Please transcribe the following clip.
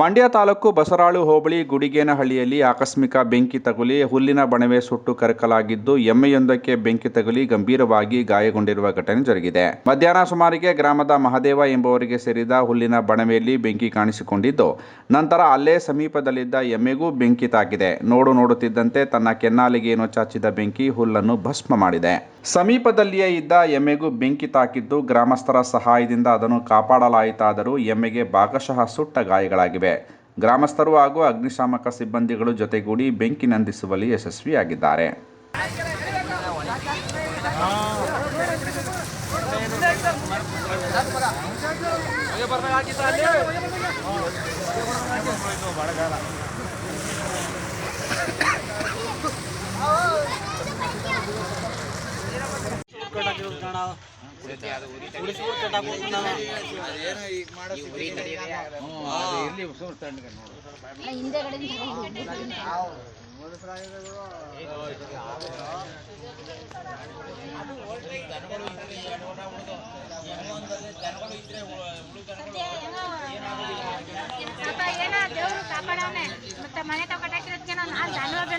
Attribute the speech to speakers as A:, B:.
A: ಮಂಡ್ಯ ತಾಲೂಕು ಬಸರಾಳು ಹೋಬಳಿ ಗುಡಿಗೇನಹಳ್ಳಿಯಲ್ಲಿ ಆಕಸ್ಮಿಕ ಬೆಂಕಿ ತಗುಲಿ, ಹುಲ್ಲಿನ ಬಣವೆ ಸುಟ್ಟು ಕರಕಲಾಗಿದ್ದು, ಎಮ್ಮೆಯೊಂದಕ್ಕೆ ಬೆಂಕಿ ತಗುಲಿ ಗಂಭೀರವಾಗಿ ಗಾಯಗೊಂಡಿರುವ ಘಟನೆ ಜರುಗಿದೆ. ಮಧ್ಯಾಹ್ನ ಸುಮಾರಿಗೆ ಗ್ರಾಮದ ಮಹದೇವ ಎಂಬುವರಿಗೆ ಸೇರಿದ ಹುಲ್ಲಿನ ಬಣವೆಯಲ್ಲಿ ಬೆಂಕಿ ಕಾಣಿಸಿಕೊಂಡಿದ್ದು, ನಂತರ ಅಲ್ಲೇ ಸಮೀಪದಲ್ಲಿದ್ದ ಎಮ್ಮೆಗೂ ಬೆಂಕಿ ತಾಕಿದೆ ನೋಡು ನೋಡುತ್ತಿದ್ದಂತೆ ತನ್ನ ಕೆನ್ನಾಲಿಗೆಯನ್ನು ಚಾಚಿದ ಬೆಂಕಿ ಹುಲ್ಲನ್ನು ಭಸ್ಮ ಮಾಡಿದೆ. ಸಮೀಪದಲ್ಲಿಯೇ ಇದ್ದ ಎಮ್ಮೆಗೂ ಬೆಂಕಿ ತಾಕಿದ್ದು ಗ್ರಾಮಸ್ಥರ ಸಹಾಯದಿಂದ ಅದನ್ನು ಕಾಪಾಡಲಾಯಿತಾದರೂ ಎಮ್ಮೆಗೆ ಭಾಗಶಃ ಸುಟ್ಟ ಗಾಯಗಳಾಗಿವೆ. ಗ್ರಾಮಸ್ಥರು ಹಾಗೂ ಅಗ್ನಿಶಾಮಕ ಸಿಬ್ಬಂದಿಗಳು ಜೊತೆಗೂಡಿ ಬೆಂಕಿ ನಂದಿಸುವಲ್ಲಿ ಯಶಸ್ವಿಯಾಗಿದ್ದಾರೆ.
B: ಮತ್ತೆ ಮನೆ ತಗೊಂಡಾಕಿರೋದಕ್ಕೆ ನಾನು ಆ ಜಾನುವಾರು